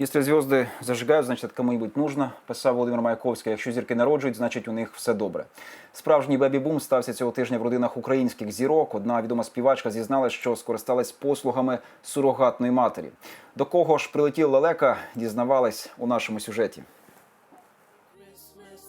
Если звезды зажигают, значить кому-нибудь нужно, писав Володимир Маяковський. Якщо зірки народжують, значить у них все добре. Справжній бебі-бум стався цього тижня в родинах українських зірок. Одна відома співачка зізналась, що скористалась послугами сурогатної матері. До кого ж прилетів лелека, дізнавались у нашому сюжеті.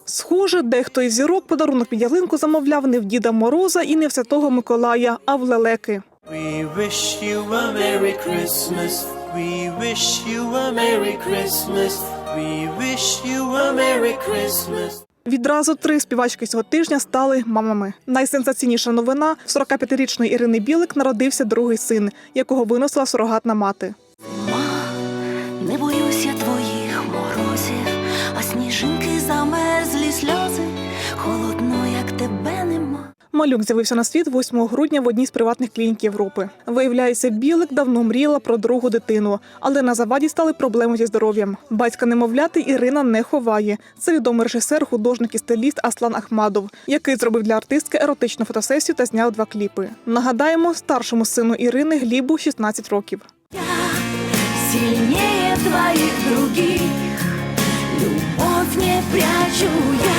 Схоже, дехто із зірок подарунок під ялинку замовляв не в Діда Мороза і не в Святого Миколая, а в лелеки. We wish you a Merry Christmas. We wish you a Merry Christmas. We wish you a Merry Christmas. Відразу три співачки цього тижня стали мамами. Найсенсаційніша новина в 45-річної Ірини Білик народився другий син, якого виносила сурогатна мати. Не боюся твоїх морозів, а сніжинки замерзлі Малюк з'явився на світ 8 грудня в одній з приватних клінік Європи. Виявляється, Білик давно мріяла про другу дитину, але на заваді стали проблеми зі здоров'ям. Батька немовляти Ірина не ховає. Це відомий режисер, художник і стиліст Аслан Ахмадов, який зробив для артистки еротичну фотосесію та зняв два кліпи. Нагадаємо, старшому сину Ірини Глібу 16 років. Сильнее твоих других, любовь не прячу я,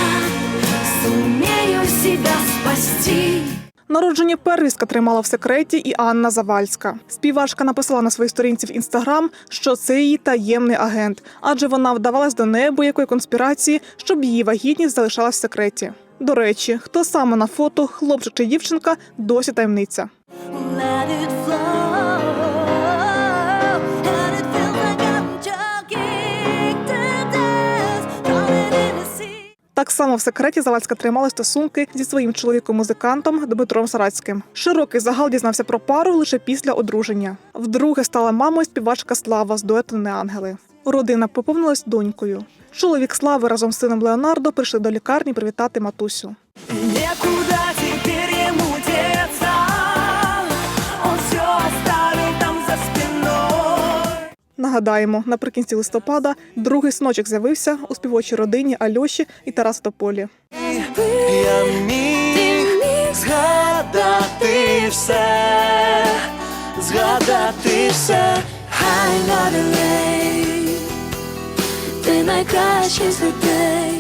себя спасти. Народження первістка тримала в секреті і Анна Завальська. Співачка написала на своїй сторінці в інстаграм, що це її таємний агент, адже вона вдавалась до неабиякої конспірації, щоб її вагітність залишалась в секреті. До речі, хто саме на фото, хлопчик чи дівчинка, досі таємниця. Так само в секреті Завальська тримала стосунки зі своїм чоловіком-музикантом Дмитром Сарацьким. Широкий загал дізнався про пару лише після одруження. Вдруге стала мамою співачка Слава з дуету «Не ангели. Родина поповнилась донькою. Чоловік Слави разом з сином Леонардо прийшли до лікарні привітати матусю. Теперь ему деться. Нагадаємо, наприкінці листопада другий сночок з'явився у співочій родині Альоші і Тараса Тополі. Я міг згадати все, згадати все. Хай ти найкращий з людей.